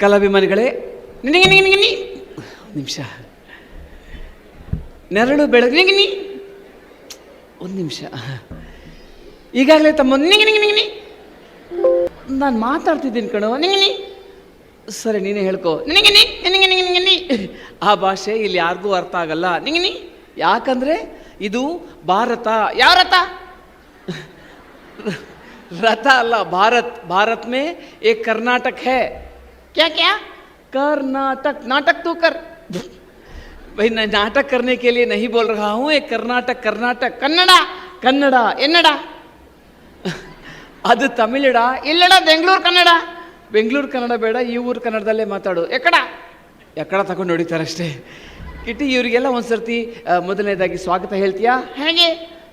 ಕಲಾಭಿಮಾನಿಗಳೇ ನಿನಗೆ ನಿಮಿಷ ನೆರಳು ಬೆಳಗ್ಗೆ ಒಂದು ನಿಮಿಷ ಈಗಾಗಲೇ ತಮ್ಮ ನಿಂಗಿನಿ ನಾನು ಮಾತಾಡ್ತಿದ್ದೀನಿ ಕಣೋ ನಿಂಗಿನಿ ಸರಿ ನೀನೇ ಹೇಳ್ಕೊ ನಿನಗಿನಿ ನಿನಗೆ ನಿಂಗಿನಿ ಆ ಭಾಷೆ ಇಲ್ಲಿ ಯಾರಿಗೂ ಅರ್ಥ ಆಗಲ್ಲ ನಿಂಗಿನಿ ಯಾಕಂದ್ರೆ ಇದು ಭಾರತ ಯಾವ ರಥ ರಥ ಅಲ್ಲ ಭಾರತ್ ಭಾರತ್ ಮೇ ಏ ಕರ್ನಾಟಕ ಹೇ क्या क्या कर्नाटक नाटक तू कर भाई मैं नाटक करने के लिए नहीं बोल रहा हूँ एक कर्नाटक कर्नाटक ಕನ್ನಡ ಕನ್ನಡ ಎನ್ನಡ ಅದು ತಮಿಳಡ ಇಲ್ಲಡ ಬೆಂಗಳೂರು ಕನ್ನಡ ಬೆಂಗಳೂರು ಕನ್ನಡ ಬೇಡ ಈ ಊರು ಕನ್ನಡದಲ್ಲೇ ಮಾತಾಡು ಎಕ್ಕಡ ಎಕ್ಕಡ ತಗೊಂಡು ಹೊಡಿತಾರೆ ಅಷ್ಟೇ ಕಿಟ್ಟಿ ಇವರಿಗೆಲ್ಲ ಒಂದ್ಸರ್ತಿ ಆ, ಮೊದಲನೇದಾಗಿ ಸ್ವಾಗತ ಹೇಳ್ತೀಯಾ ಹೇಗೆ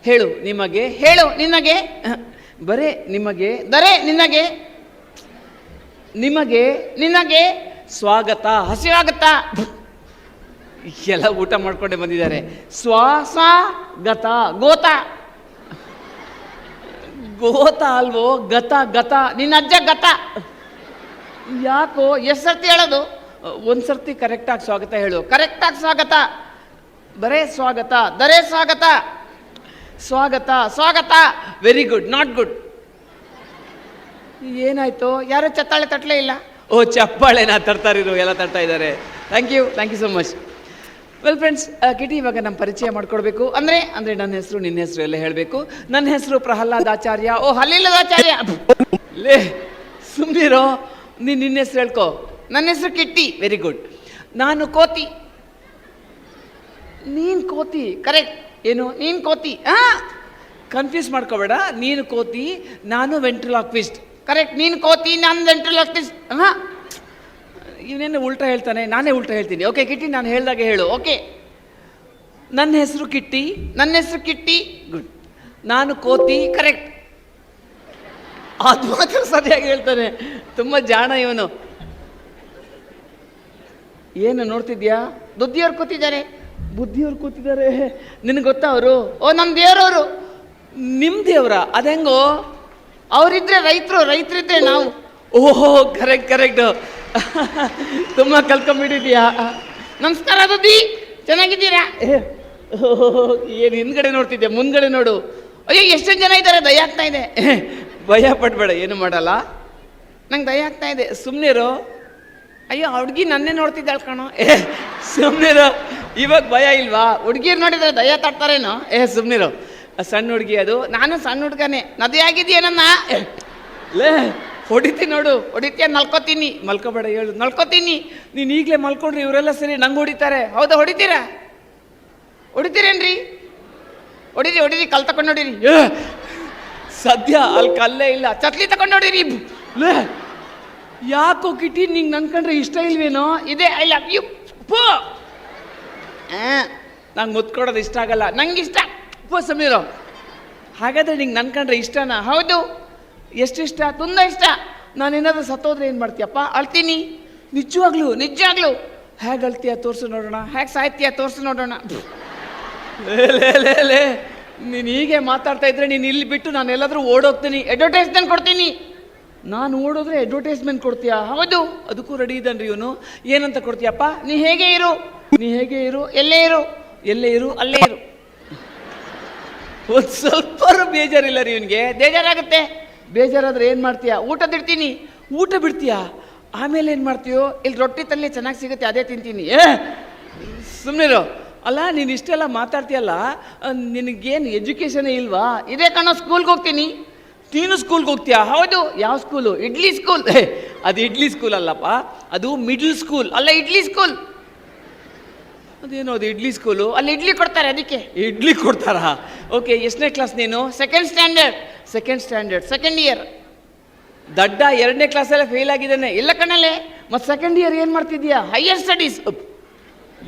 ಹೇಳು ನಿಮಗೆ ಹೇಳು ನಿನಗೆ ಅಹ್, ಬರೇ ನಿಮಗೆ ದರೆ ನಿನಗೆ ನಿಮಗೆ ನಿನಗೆ ಸ್ವಾಗತ ಹಸಿವಾಗತ್ತಾ. ಎಲ್ಲ ಊಟ ಮಾಡ್ಕೊಂಡೆ ಬಂದಿದ್ದಾರೆ. ಸ್ವಾಸಗತ ಗೋತ. ಗೋತ ಅಲ್ವೋ? ಗತ ಗತ. ನಿನ್ನ ಅಜ್ಜ ಗತ. ಯಾಕೋ ಎಷ್ಟು ಸರ್ತಿ ಹೇಳೋದು? ಒಂದು ಸರ್ತಿ ಕರೆಕ್ಟಾಗಿ ಸ್ವಾಗತ ಹೇಳು. ಕರೆಕ್ಟಾಗಿ ಸ್ವಾಗತ. ಬರೇ ಸ್ವಾಗತ ದರೇ ಸ್ವಾಗತ. ಸ್ವಾಗತ ಸ್ವಾಗತ. ವೆರಿ ಗುಡ್ ನಾಟ್ ಗುಡ್ ಏನಾಯ್ತು? ಯಾರು ಚತ್ತಾಳೆ ತಟ್ಟಲೇ ಇಲ್ಲ. ಓ, ಚಪ್ಪಾಳೆನ ತರ್ತಾರಿರು ಎಲ್ಲ ತರ್ತಾ ಇದ್ದಾರೆ. Thank you thank you so much well friends ಕಿಟಿ ಇವಾಗ ನಮ್ಮ ಪರಿಚಯ ಮಾಡ್ಕೊಡ್ಬೇಕು. ಅಂದರೆ ಅಂದರೆ ನನ್ನ ಹೆಸರು, ನಿನ್ನ ಹೆಸರು ಎಲ್ಲ ಹೇಳಬೇಕು. ನನ್ನ ಹೆಸರು ಪ್ರಹ್ಲಾದ್ ಆಚಾರ್ಯ. ಓ ಹಲ್ಲಿಲ್ಲದಾಚಾರ್ಯ ಲೇ ಸುಮ್ಮನಿರೋ ನೀನು ನಿನ್ನ ಹೆಸರು ಹೇಳ್ಕೊ. ನನ್ನ ಹೆಸರು ಕಿಟ್ಟಿ. ವೆರಿ ಗುಡ್ ನಾನು ಕೋತಿ. ನೀನು ಕೋತಿ. ಕರೆಕ್ಟ್ ಏನು? ನೀನು ಕೋತಿ. ಹಾ ಕನ್ಫ್ಯೂಸ್ ಮಾಡ್ಕೋಬೇಡ. ನೀನು ಕೋತಿ, ನಾನು ವೆಂಟ್ರಲಾಕ್ವಿಸ್ಟ್ ಕರೆಕ್ಟ್ ನೀನು ಕೋತಿ ನಾನು ವೆಂಟ್ರಲಾಕ್ವಿಸ್ಟ್ ಹಾಂ ಇವನೇನು ಉಲ್ಟಾ ಹೇಳ್ತಾನೆ? ನಾನೇ ಉಲ್ಟಾ ಹೇಳ್ತೀನಿ. ಓಕೆ ಕಿಟ್ಟಿ ನಾನು ಹೇಳ್ದಾಗೆ ಹೇಳು. ಓಕೆ ನನ್ನ ಹೆಸರು ಕಿಟ್ಟಿ. ನನ್ನ ಹೆಸರು ಕಿಟ್ಟಿ. ಗುಡ್ ನಾನು ಕೋತಿ. ಕರೆಕ್ಟ್ ಅದು ಮಾತ್ರ ಸರಿಯಾಗಿ ಹೇಳ್ತಾನೆ. ತುಂಬ ಜಾಣ ಇವನು. ಏನು ನೋಡ್ತಿದ್ಯಾ? ದುದ್ದಿಯವ್ರು ಕೂತಿದ್ದಾರೆ. ಬುದ್ಧಿಯವ್ರು ಕೂತಿದ್ದಾರೆ. ನಿನಗೆ ಗೊತ್ತಾ ಅವರು? ಓ ನಮ್ಮ ದೇವರವರು. ನಿಮ್ಮ ದೇವ್ರ? ಅದೆಂಗೋ ಅವರಿದ್ರೆ ರೈತರು ರೈತರಿದ್ರೆ ನಾವು. ಓಹೋ ಕರೆಕ್ಟ್ ಕರೆಕ್ಟ್ ತುಂಬ ಕಲ್ತ್ಕೊಂಡ್ಬಿಟ್ಟಿದ್ಯಾ ನಮಸ್ಕಾರ ಬುದ್ಧಿ ಚೆನ್ನಾಗಿದ್ದೀರಾ? ಏನು ಹಿಂದ್ಗಡೆ ನೋಡ್ತಿದ್ದೆ ಮುಂದ್ಗಡೆ ನೋಡು. ಅಯ್ಯೋ ಎಷ್ಟೊಂದು ಜನ ಇದ್ದಾರೆ ದಯ ಆಗ್ತಾ ಇದೆ. ಭಯ ಪಡ್ಬೇಡ ಏನು ಮಾಡಲ್ಲ. ನಂಗೆ ದಯ ಆಗ್ತಾ ಇದೆ. ಸುಮ್ಮನಿರು ಅಯ್ಯೋ ಹುಡುಗಿ ನನ್ನೇ ನೋಡ್ತಿದ್ದಾಳೆ ಕಣೋ. ಏ ಸುಮ್ಮನಿರು ಇವಾಗ ಭಯ ಇಲ್ವಾ? ಹುಡುಗಿರು ನೋಡಿದ್ರೆ ದಯ ತಾಡ್ತಾರೇನೋ ಏ ಸುಮ್ಮನಿರು ಸಣ್ಣ ಹುಡುಗಿ ಅದು. ನಾನು ಸಣ್ಣ ಹುಡುಗನೇ. ನದಿ ಆಗಿದೆಯೇನನ್ನ ಲೇ ಹೊಡಿತೀನಿ ನೋಡು. ಹೊಡಿತೀಯ, ನಲ್ಕೋತೀನಿ. ಮಲ್ಕೋಬೇಡ, ಹೇಳು. ನಲ್ಕೋತೀನಿ. ನೀನು ಈಗಲೇ ಮಲ್ಕೊಂಡ್ರಿ ಇವರೆಲ್ಲ ಸರಿ ನಂಗೆ ಹೊಡಿತಾರೆ. ಹೌದಾ, ಹೊಡಿತೀರಾ? ಹೊಡಿತೀರೇನ್ರಿ? ಹೊಡಿರಿ ಹೊಡಿರಿ, ಕಲ್ ತಕೊಂಡು ನೋಡಿರಿ ಸದ್ಯ ಅಲ್ಲಿ ಕಲ್ಲೇ ಇಲ್ಲ. ಚತ್ಲಿ ತಗೊಂಡು ನೋಡಿರಿ ಲೇ, ಯಾಕೋ ಕಿಟಿ ನಿಂಗೆ ನನ್ಕಂಡ್ರೆ ಇಷ್ಟ ಇಲ್ವೇನೋ? ಇದೆ, ಐ ಲವ್ ಯು. ಪೋ ನಂಗೆ ಮುತ್ಕೊಡೋದು ಇಷ್ಟ ಆಗಲ್ಲ. ನಂಗೆ ಇಷ್ಟ. ಪೋ ಸಮೀರು. ಹಾಗಾದ್ರೆ ನಿಂಗೆ ನನ್ಕಂಡ್ರೆ ಇಷ್ಟನಾ? ಹೌದು. ಎಷ್ಟು ಇಷ್ಟ? ತುಂಬ ಇಷ್ಟ. ನಾನೇನಾದರೂ ಸತ್ತೋದ್ರೆ ಏನು ಮಾಡ್ತೀಯಪ್ಪ? ಅಳ್ತೀನಿ. ನಿಜವಾಗ್ಲು ನಿಜವಾಗ್ಲು. ಹೇಗೆ ಅಳ್ತೀಯ? ತೋರಿಸು ನೋಡೋಣ. ಹೇಗೆ ಸಾಯ್ತೀಯ? ತೋರಿಸು ನೋಡೋಣ. ಲೇ ಲೇ ಲೇ ಲೇ. ನೀನು ಹೀಗೆ ಮಾತಾಡ್ತಾ ಇದ್ರೆ ನೀನು ಇಲ್ಲಿ ಬಿಟ್ಟು ನಾನು ಎಲ್ಲಾದ್ರೂ ಓಡೋಗ್ತೀನಿ. ಅಡ್ವರ್ಟೈಸ್ಮೆಂಟ್ ಕೊಡ್ತೀನಿ. ನಾನು ಓಡೋದ್ರೆ ಅಡ್ವರ್ಟೈಸ್ಮೆಂಟ್ ಕೊಡ್ತೀಯಾ? ಹೌದು. ಅದಕ್ಕೂ ರೆಡಿ ಇದ್ದಾನ್ರಿ ಇವನು. ಏನಂತ ಕೊಡ್ತೀಯಪ್ಪ? ನೀ ಹೇಗೆ ಇರು. ನೀ ಹೇಗೆ ಇರು? ಎಲ್ಲೇ ಇರು. ಎಲ್ಲೇ ಇರು ಅಲ್ಲೇ ಇರು. ಒಂದು ಸ್ವಲ್ಪ ಬೇಜಾರಿಲ್ಲ ರೀ ಇವನಿಗೆ. ಬೇಜಾರಾಗುತ್ತೆ. ಬೇಜಾರಾದ್ರೆ ಏನು ಮಾಡ್ತೀಯಾ? ಊಟ ಬಿಡ್ತೀನಿ ಊಟ ಬಿಡ್ತೀಯಾ? ಆಮೇಲೆ ಏನು ಮಾಡ್ತೀಯೋ? ಇಲ್ಲಿ ರೊಟ್ಟಿ ತಲ್ಲಿ ಚೆನ್ನಾಗಿ ಸಿಗುತ್ತೆ, ಅದೇ ತಿಂತೀನಿ. ಏ! ಸುಮ್ಮನಿರು ಅಲ್ಲ, ನೀನು ಇಷ್ಟೆಲ್ಲ ಮಾತಾಡ್ತೀಯಲ್ಲ ನಿನಗೇನು ಎಜುಕೇಷನೇ ಇಲ್ವಾ? ಇದೇ ಕಣೋ, ಸ್ಕೂಲ್ಗೆ ಹೋಗ್ತೀನಿ. ನೀನು ಸ್ಕೂಲ್ಗೆ ಹೋಗ್ತೀಯಾ? ಹೌದು. ಯಾವ ಸ್ಕೂಲು? ಇಡ್ಲಿ ಸ್ಕೂಲ್. ಅದು ಇಡ್ಲಿ ಸ್ಕೂಲ್ ಅಲ್ಲಪ್ಪ. ಅದು ಮಿಡ್ಲ್ ಸ್ಕೂಲ್. ಅಲ್ಲ, ಇಡ್ಲಿ ಸ್ಕೂಲ್. ಅದೇನೋ ಅದು ಇಡ್ಲಿ ಸ್ಕೂಲು ಅಲ್ಲಿ ಇಡ್ಲಿ ಕೊಡ್ತಾರೆ ಅದಕ್ಕೆ. ಇಡ್ಲಿ ಕೊಡ್ತಾರಾ? ಓಕೆ ಎಷ್ಟನೇ ಕ್ಲಾಸ್ ನೀನು? Second standard second standard second year ದಡ್ಡ ಎರಡನೇ ಕ್ಲಾಸಲ್ಲೇ ಫೇಲ್ ಆಗಿದ್ದಾನೆ. ಇಲ್ಲ ಕಣ್ಣಲ್ಲಿ ಮತ್ತು ಸೆಕೆಂಡ್ ಇಯರ್ ಏನು ಮಾಡ್ತಿದ್ಯಾ ಹೈಯರ್ ಸ್ಟಡೀಸ್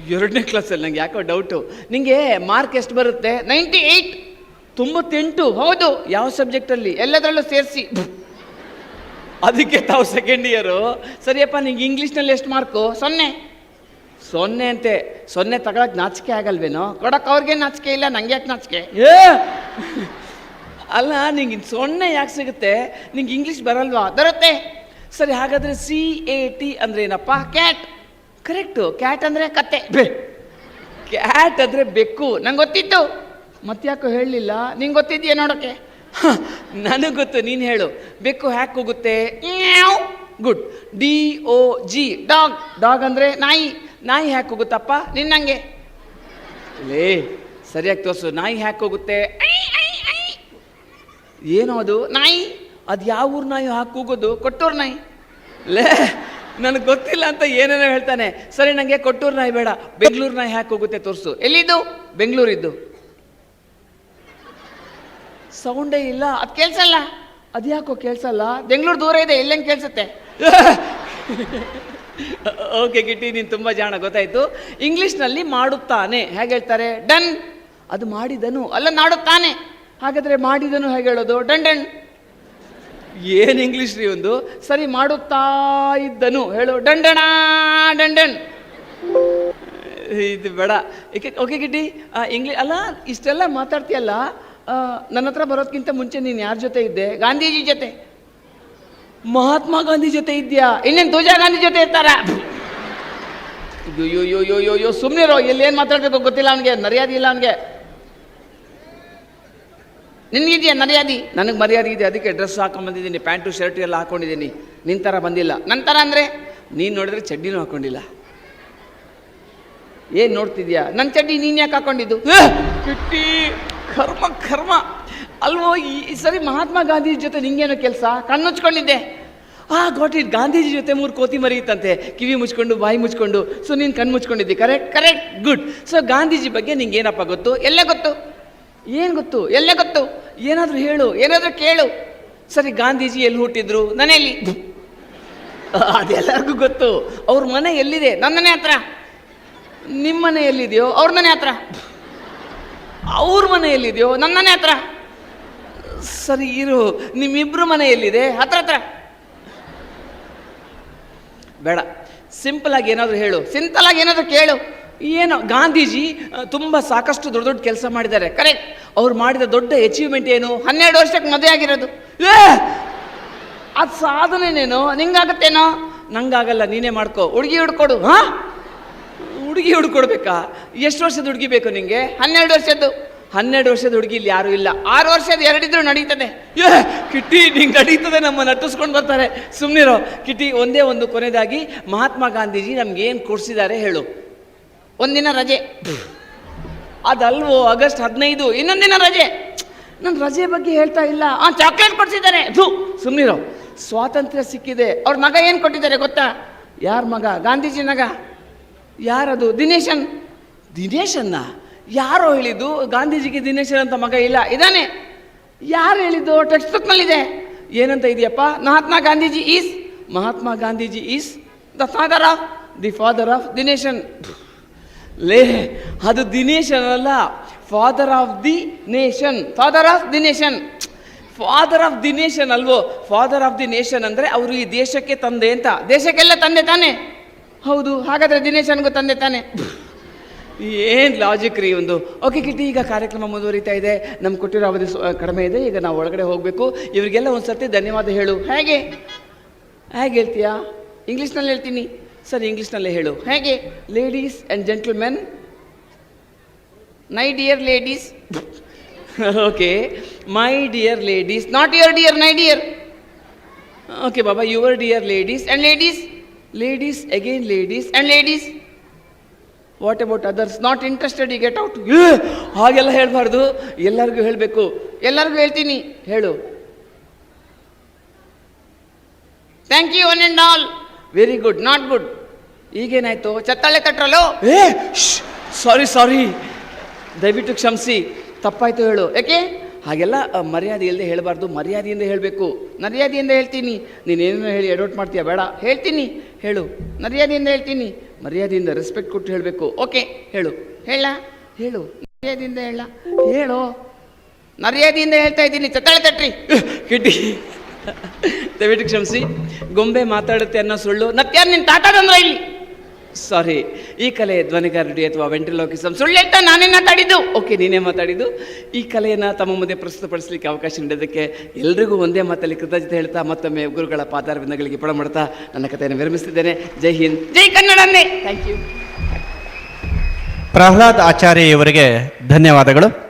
ಎರಡನೇ ಕ್ಲಾಸಲ್ಲಿ ನಂಗೆ ಯಾಕೋ ಡೌಟು ನಿಮಗೆ ಮಾರ್ಕ್ ಎಷ್ಟು ಬರುತ್ತೆ? ನೈಂಟಿ ಏಯ್ಟ್ ತೊಂಬತ್ತೆಂಟು. ಹೌದು. ಯಾವ ಸಬ್ಜೆಕ್ಟಲ್ಲಿ ಎಲ್ಲದರಲ್ಲೂ ಸೇರಿಸಿ. ಅದಕ್ಕೆ ತಾವು ಸೆಕೆಂಡ್ ಇಯರು ಸರಿಯಪ್ಪ ನಿಂಗೆ ಇಂಗ್ಲೀಷ್ನಲ್ಲಿ ಎಷ್ಟು ಮಾರ್ಕು ಸೊನ್ನೆ. ಸೊನ್ನೆ ಅಂತೆ ಸೊನ್ನೆ ತಗೊಳಕ್ ನಾಚಿಕೆ ಆಗಲ್ವೇನೋ? ಕೊಡಕ್ ಅವ್ರಿಗೆ ನಾಚಿಕೆ ಇಲ್ಲ ನಂಗೆ ಯಾಕೆ ನಾಚಿಕೆ? ಏ! ಅಲ್ಲ ನಿಂಗೆ ಸೊನ್ನೆ ಯಾಕೆ ಸಿಗುತ್ತೆ? ನಿಂಗೆ ಇಂಗ್ಲೀಷ್ ಬರಲ್ವಾ? ಬರುತ್ತೆ. ಸರಿ ಹಾಗಾದ್ರೆ ಸಿ ಎ ಟಿ ಅಂದ್ರೆ ಏನಪ್ಪ? ಕ್ಯಾಟ್ ಕರೆಕ್ಟು ಕ್ಯಾಟ್ ಅಂದ್ರೆ ಕತ್ತೆ. ಬೆ. ಕ್ಯಾಟ್ ಅಂದ್ರೆ ಬೆಕ್ಕು. ನಂಗೆ ಗೊತ್ತಿತ್ತು. ಮತ್ತ್ಯಾಕೋ ಹೇಳಲಿಲ್ಲ? ನಿಂಗೆ ಗೊತ್ತಿದೆಯಾ ನೋಡೋಕ್ಕೆ? ನನಗೆ ಗೊತ್ತು. ನೀನು ಹೇಳು. ಬೆಕ್ಕು ಹ್ಯಾಕ್ ಹೋಗುತ್ತೆ? Good. D O G dog dog ಅಂದರೆ ನಾಯಿ. ನಾಯಿ ಹ್ಯಾಕ್ ಹೋಗುತ್ತಪ್ಪ? ನಿನ್ನಂಗೆ ಲೇ ಸರಿಯಾಗಿ ತೋರಿಸು. ನಾಯಿ ಹ್ಯಾಕ್ ಹೋಗುತ್ತೆ. ಏನು ಅದು? ನಾಯಿ. ಅದು ಯಾವ ಊರು ನಾಯಿ ಹಾಕಿ ಕೂಗೋದು ಕೊಟ್ಟೂರು ನಾಯಿ. ಲೇ ನನಗೆ ಗೊತ್ತಿಲ್ಲ ಅಂತ ಏನೇನೋ ಹೇಳ್ತಾನೆ. ಸರಿ ನನಗೆ ಕೊಟ್ಟೂರು ನಾಯಿ ಬೇಡ. ಬೆಂಗಳೂರು ನಾಯಿ ಹ್ಯಾಕ್ ಹೋಗುತ್ತೆ ತೋರಿಸು. ಎಲ್ಲಿದ್ದು? ಬೆಂಗಳೂರಿದ್ದು. ಸೌಂಡೇ ಇಲ್ಲ. ಅದು ಕೇಳಿಸಲ್ಲ. ಅದು ಯಾಕೋ ಕೇಳಿಸಲ್ಲ? ಬೆಂಗಳೂರು ದೂರ ಇದೆ ಎಲ್ಲಂಗೆ ಕೇಳಿಸುತ್ತೆ? ಓಕೆ ಗಿಟ್ಟಿ ನೀನು ತುಂಬ ಜಾಣ, ಗೊತ್ತಾಯ್ತು. ಇಂಗ್ಲೀಷ್ನಲ್ಲಿ ಮಾಡುತ್ತಾನೆ, ಹೇಗೆ ಹೇಳ್ತಾರೆ? ಡನ್. ಅದು ಮಾಡಿದನು, ಅಲ್ಲ ನಾಡುತ್ತಾನೆ. ಹಾಗಾದ್ರೆ ಮಾಡಿದನು ಹೇಗೆ ಹೇಳೋದು? Done done. ಏನು ಇಂಗ್ಲೀಷ್ ರೀ ಒಂದು? ಸರಿ, ಮಾಡುತ್ತಾ ಇದ್ದನು, ಹೇಳು. ಡಂಡಣ ಡಂಡನ್ ಇದು ಬೇಡ. ಏಕೆ ಓಕೆ ಗಿಡ್ಡಿ ಇಂಗ್ಲೀಷ್ ಅಲ್ಲ, ಇಷ್ಟೆಲ್ಲ ಮಾತಾಡ್ತೀಯಲ್ಲ ನನ್ನ ಹತ್ರ ಬರೋದಕ್ಕಿಂತ ಮುಂಚೆ ನೀನು ಯಾರ ಜೊತೆ ಇದ್ದೆ? ಗಾಂಧೀಜಿ ಜೊತೆ. ಮಹಾತ್ಮ ಗಾಂಧಿ ಜೊತೆ ಇದೆಯಾ? ಇನ್ನೇನು ತುಜಾ ಗಾಂಧಿ ಜೊತೆ ಇರ್ತಾರ? ಅಯ್ಯೋ ಯೋ ಯೋ ಯೋ ಯೋ ಸುಮ್ಮನಿರೋ ಎಲ್ಲೇನು ಮಾತಾಡ್ಬೇಕು ಗೊತ್ತಿಲ್ಲ ಅವನಿಗೆ ಮರ್ಯಾದೆ ಇಲ್ಲ ಅವನಿಗೆ. ನಿನಗಿದೆಯಾ ಮರ್ಯಾದೆ? ನನಗೆ ಮರ್ಯಾದೆ ಇದೆ ಅದಕ್ಕೆ ಡ್ರೆಸ್ ಹಾಕೊಂಬಂದಿದ್ದೀನಿ ಪ್ಯಾಂಟು ಶರ್ಟು ಎಲ್ಲ ಹಾಕೊಂಡಿದ್ದೀನಿ. ನಿನ್ನ ಥರ ಬಂದಿಲ್ಲ. ನನ್ನ ಥರ ಅಂದರೆ? ನೀನು ನೋಡಿದ್ರೆ ಚಡ್ಡಿನೂ ಹಾಕೊಂಡಿಲ್ಲ. ಏನು ನೋಡ್ತಿದ್ಯಾ? ನನ್ನ ಚಡ್ಡಿ ನೀನು ಯಾಕೆ ಹಾಕೊಂಡಿದ್ದು? ಕಿಟ್ಟಿ ಕರ್ಮ ಕರ್ಮ. ಅಲ್ವೋ, ಈ ಸರಿ ಮಹಾತ್ಮ ಗಾಂಧೀಜಿ ಜೊತೆ ನಿಂಗೇನೋ ಕೆಲಸ? ಕಣ್ಣುಚ್ಕೊಂಡಿದ್ದೆ. ಆ ಗಾಟ್ ಗಾಂಧೀಜಿ ಜೊತೆ ಮೂರು ಕೋತಿ ಮರಿಯುತ್ತಂತೆ. ಕಿವಿ ಮುಚ್ಕೊಂಡು, ಬಾಯಿ ಮುಚ್ಕೊಂಡು. ಸೊ ನೀನು ಕಣ್ಣು ಮುಚ್ಕೊಂಡಿದ್ದಿ. Correct correct good so Gandhiji ಬಗ್ಗೆ ನಿಂಗೆ ಏನಪ್ಪ ಗೊತ್ತು? ಎಲ್ಲ ಗೊತ್ತು. ಏನು ಗೊತ್ತು? ಎಲ್ಲ ಗೊತ್ತು. ಏನಾದರೂ ಹೇಳು. ಏನಾದರೂ ಕೇಳು. ಸರಿ, ಗಾಂಧೀಜಿ ಎಲ್ಲಿ ಹುಟ್ಟಿದ್ರು? ಮನೆಯಲ್ಲಿ. ಅದೆಲ್ಲರಿಗೂ ಗೊತ್ತು. ಅವ್ರ ಮನೆ ಎಲ್ಲಿದೆ? ನನ್ನನೆ ಹತ್ರ. ನಿಮ್ಮ ಮನೆ ಎಲ್ಲಿದೆಯೋ? ಅವ್ರ ಮನೆ ಹತ್ರ. ಅವ್ರ ಮನೆ ಎಲ್ಲಿದೆಯೋ? ನನ್ನನೆ ಹತ್ರ. ಸರಿ, ಇರು. ನಿಮ್ಮಿಬ್ರು ಮನೆ ಎಲ್ಲಿದೆ ಹತ್ರ ಹತ್ರ. ಬೇಡ. ಸಿಂಪಲ್ ಆಗಿ ಏನಾದರೂ ಹೇಳು. ಸಿಂಪಲ್ ಆಗಿ ಏನಾದರೂ ಕೇಳು. ಏನು, ಗಾಂಧೀಜಿ ತುಂಬ ಸಾಕಷ್ಟು ದೊಡ್ಡ ದೊಡ್ಡ ಕೆಲಸ ಮಾಡಿದ್ದಾರೆ. ಕರೆಕ್ಟ್ ಅವ್ರು ಮಾಡಿದ ದೊಡ್ಡ ಅಚೀವ್ಮೆಂಟ್ ಏನು? ಹನ್ನೆರಡು ವರ್ಷಕ್ಕೆ ಮದುವೆ ಆಗಿರೋದು. ಏ! ಅದು ಸಾಧನೆನೇನು ನಿಂಗಾಗತ್ತೇನೋ? ನಂಗಾಗಲ್ಲ, ನೀನೇ ಮಾಡ್ಕೊ. ಹುಡುಗಿ ಹುಡ್ಕೊಡು, ಹಾ? ಹುಡುಗಿ ಹುಡ್ಕೊಡ್ಬೇಕಾ? ಎಷ್ಟು ವರ್ಷದ ಹುಡುಗಿ ಬೇಕು ನಿಂಗೆ? ಹನ್ನೆರಡು ವರ್ಷದ್ದು. ಹನ್ನೆರಡು ವರ್ಷದ ಹುಡುಗಿ ಇಲ್ಲಿ ಯಾರೂ ಇಲ್ಲ. ಆರು ವರ್ಷದ ಎರಡಿದ್ರು ನಡೀತದೆ. ಕಿಟ್ಟಿ, ನಿಂಗೆ ನಡೀತದೆ ನಮ್ಮ ನಟಿಸ್ಕೊಂಡು ಬರ್ತಾರೆ. ಸುಮ್ಮನಿರೋ ಕಿಟ್ಟಿ, ಒಂದೇ ಒಂದು ಕೊನೆಯದಾಗಿ ಮಹಾತ್ಮ ಗಾಂಧೀಜಿ ನಮ್ಗೆ ಏನು ಕೊಡಿಸಿದ್ದಾರೆ ಹೇಳು. ಒಂದಿನ ರಜೆ. ಅದಲ್ವೋ, ಆಗಸ್ಟ್ ಹದಿನೈದು, ಇನ್ನೊಂದಿನ ರಜೆ. ನಾನು ರಜೆ ಬಗ್ಗೆ ಹೇಳ್ತಾ ಇಲ್ಲ. ಆ ಚಾಕ್ಲೇಟ್ ಕೊಡಿಸಿದ್ದಾರೆ. ಧೂ ಸುಮ್ಮನಿರೋ ಸ್ವಾತಂತ್ರ್ಯ ಸಿಕ್ಕಿದೆ. ಅವ್ರ ಮಗ ಏನು ಕೊಟ್ಟಿದ್ದಾರೆ ಗೊತ್ತಾ? ಯಾರ ಮಗ? ಗಾಂಧೀಜಿ ಮಗ. ಯಾರದು? ದಿನೇಶನ್. ದಿನೇಶನ್ನ? ಯಾರೋ ಹೇಳಿದ್ದು, ಗಾಂಧೀಜಿಗೆ ದಿನೇಶನ್ ಅಂತ ಮಗ ಇಲ್ಲ, ಇದಾನೆ. ಯಾರು ಹೇಳಿದ್ದು? ಟೆಕ್ಸ್ಟ್ ಬುಕ್ನಲ್ಲಿದೆ ಏನಂತ ಇದೆಯಪ್ಪ? Mahatma Gandhiji is, Mahatma Gandhiji is the father of the father of Dineshan. ಲೇ, ಅದು ದಿನೇಶನ್ ಅಲ್ಲ father of the nation father of the nation father of the nation ಅಲ್ವೋ? ಫಾದರ್ ಆಫ್ ದಿ ನೇಷನ್ ಅಂದರೆ ಅವರು ಈ ದೇಶಕ್ಕೆ ತಂದೆ ಅಂತ. ದೇಶಕ್ಕೆಲ್ಲ ತಂದೆ ತಾನೆ. ಹೌದು, ಹಾಗಾದರೆ ದಿನೇಶನ್ಗೂ ತಂದೆ ತಾನೆ. ಏನು ಲಾಜಿಕ್ ರೀ ಒಂದು? ಓಕೆ ಕಿಟ್ಟಿ, ಈಗ ಕಾರ್ಯಕ್ರಮ ಮುಂದುವರಿತಾ ಇದೆ. ನಮ್ಮ ಕೊಟ್ಟಿರೋ ಅವಧಿ ಕಡಿಮೆ ಇದೆ. ಈಗ ನಾವು ಒಳಗಡೆ ಹೋಗಬೇಕು. ಇವರಿಗೆಲ್ಲ ಒಂದು ಸರ್ತಿ ಧನ್ಯವಾದ ಹೇಳು. ಹೇಗೆ? ಹೇಗೆ ಹೇಳ್ತೀಯಾ? ಇಂಗ್ಲೀಷ್ನಲ್ಲಿ ಹೇಳ್ತೀನಿ. ಸರ್ ಇಂಗ್ಲೀಷ್ನಲ್ಲೇ ಹೇಳು. ಹೇಗೆ? Ladies and gentlemen my dear ladies okay my dear ladies not your dear my dear okay Baba your dear ladies and ladies ladies again ladies and ladies what about others not interested ಈ get out ಹಾಗೆಲ್ಲ ಹೇಳಬಾರ್ದು. ಎಲ್ಲರಿಗೂ ಹೇಳಬೇಕು. ಎಲ್ಲರಿಗೂ ಹೇಳ್ತೀನಿ. ಹೇಳು. Thank you one and all very good not good ಈಗೇನಾಯ್ತು? ಚತ್ತಾಳೆ ತಟ್ರಲ್ಲೋ ಏ ಸಾರಿ ಸಾರಿ ದಯವಿಟ್ಟು ಕ್ಷಮಿಸಿ. ತಪ್ಪಾಯ್ತು ಹೇಳು. ಯಾಕೆ? ಹಾಗೆಲ್ಲ ಮರ್ಯಾದೆ ಇಲ್ಲದೆ ಹೇಳಬಾರ್ದು. ಮರ್ಯಾದೆಯಿಂದ ಹೇಳಬೇಕು. ಮರ್ಯಾದೆಯಿಂದ ಹೇಳ್ತೀನಿ. ನೀನೇನೋ ಹೇಳಿ ಎಡೋಟ್ ಮಾಡ್ತೀಯ? ಬೇಡ. ಹೇಳ್ತೀನಿ. ಹೇಳು. ಮರ್ಯಾದೆಯಿಂದ ಹೇಳ್ತೀನಿ. ಮರ್ಯಾದೆಯಿಂದ ರೆಸ್ಪೆಕ್ಟ್ ಕೊಟ್ಟು ಹೇಳಬೇಕು. ಓಕೆ ಹೇಳು. ಹೇಳ. ಹೇಳು. ಮರ್ಯಾದೆಯಿಂದ ಹೇಳ. ಹೇಳು. ಮರ್ಯಾದೆಯಿಂದ ಹೇಳ್ತಾ ಇದ್ದೀನಿ. ಚತ್ತಾಳೆ ತಟ್ರಿ. ಕಿಟ್ಟಿ. ದಯವಿಟ್ಟು ಕ್ಷಮಿಸಿ. ಗೊಂಬೆ ಮಾತಾಡುತ್ತೆ ಅನ್ನೋ ಸುಳ್ಳು. ನತ್ಯಾರು ನಿನ್ನ ತಾಟದಂದ್ರೆ ಇಲ್ಲಿ? ಸಾರಿ ಈ ಕಲೆ ಧ್ವನಿಗಾರಡಿ ಅಥವಾ ವೆಂಟ್ರಿಲೋಕಿಸಮ್ ಸುಳ್ಳೆಟ್ಟ ನಾನೇ ಮಾತಾಡಿದ್ದು. ಓಕೆ ನೀನೇ ಮಾತಾಡಿದ್ದು. ಈ ಕಲೆಯನ್ನು ತಮ್ಮ ಮುಂದೆ ಪ್ರಸ್ತುತಪಡಿಸಲಿಕ್ಕೆ ಅವಕಾಶ ನೀಡೋದಕ್ಕೆ ಎಲ್ರಿಗೂ ಒಂದೇ ಮಾತಲ್ಲಿ ಕೃತಜ್ಞತೆ ಹೇಳ್ತಾ ಮತ್ತೊಮ್ಮೆ ಗುರುಗಳ ಪಾದಾರವಿಂದಗಳಿಗೆ ಪಡ ಮಾಡ್ತಾ ನನ್ನ ಕಥೆಯನ್ನು ವಿರಮಿಸ್ತಿದ್ದೇನೆ ಜೈ ಹಿಂದ್. ಜೈ ಕನ್ನಡನ್ನೇ. ಥ್ಯಾಂಕ್ ಯು ಪ್ರಹ್ಲಾದ್ ಆಚಾರ್ಯ ಇವರಿಗೆ ಧನ್ಯವಾದಗಳು.